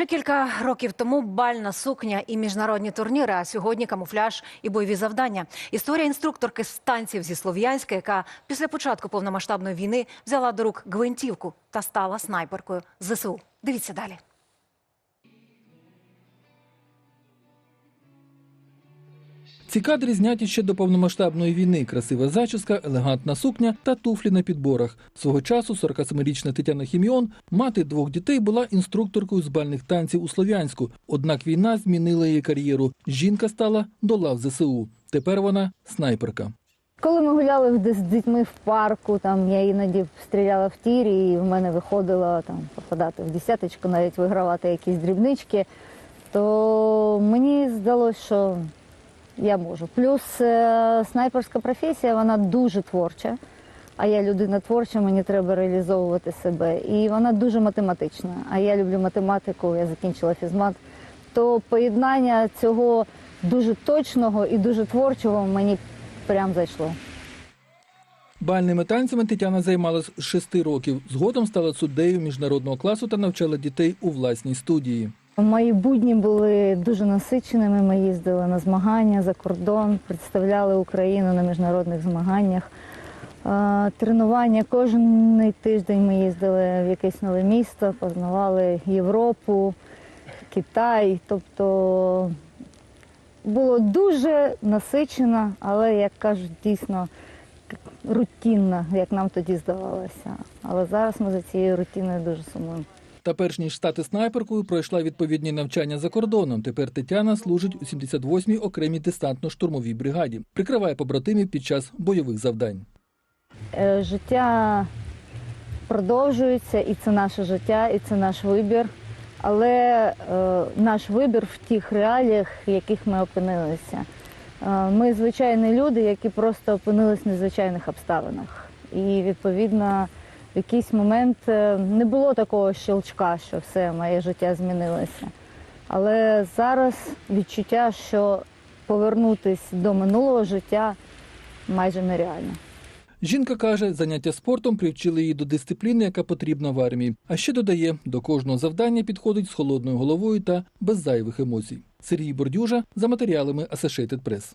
Ще кілька років тому бальна сукня і міжнародні турніри, а сьогодні камуфляж і бойові завдання. Історія інструкторки з танців зі Слов'янська, яка після початку повномасштабної війни взяла до рук гвинтівку та стала снайперкою ЗСУ. Дивіться далі. Ці кадри зняті ще до повномасштабної війни. Красива зачіска, елегантна сукня та туфлі на підборах. Свого часу 47-річна Тетяна Хіміон, мати двох дітей, була інструкторкою з бальних танців у Слов'янську. Однак війна змінила її кар'єру. Жінка стала до лав ЗСУ. Тепер вона снайперка. Коли ми гуляли з дітьми в парку, там я іноді стріляла в тірі, і в мене виходило там попадати в десяточку, навіть вигравати якісь дрібнички, то мені здалося, що я можу. Плюс е, снайперська професія, вона дуже творча. А я людина творча, мені треба реалізовувати себе. І вона дуже математична. А я люблю математику, я закінчила фізмат. То поєднання цього дуже точного і дуже творчого мені прям зайшло. Бальними танцями Тетяна займалась з шести років. Згодом стала суддею міжнародного класу та навчала дітей у власній студії. Мої будні були дуже насиченими. Ми їздили на змагання за кордон, представляли Україну на міжнародних змаганнях. Тренування кожен тиждень ми їздили в якесь нове місто, познавали Європу, Китай. Тобто було дуже насичено, але, як кажуть, дійсно рутинно, як нам тоді здавалося. Але зараз ми за цією рутиною дуже сумуємо. Та перш ніж стати снайперкою, пройшла відповідні навчання за кордоном. Тепер Тетяна служить у 78-й окремій десантно-штурмовій бригаді, прикриває побратимів під час бойових завдань. Е, Життя продовжується, і це наше життя, і це наш вибір. Але е, наш вибір в тих реаліях, в яких ми опинилися. Е, ми звичайні люди, які просто опинились в незвичайних обставинах. І відповідно в якийсь момент е, не було такого щелчка, що все, моє життя змінилося. Але зараз відчуття, що повернутися до минулого життя майже нереально. Жінка каже, заняття спортом привчили її до дисципліни, яка потрібна в армії. А ще додає, до кожного завдання підходить з холодною головою та без зайвих емоцій. Сергій Бордюжа за матеріалами Associated Press.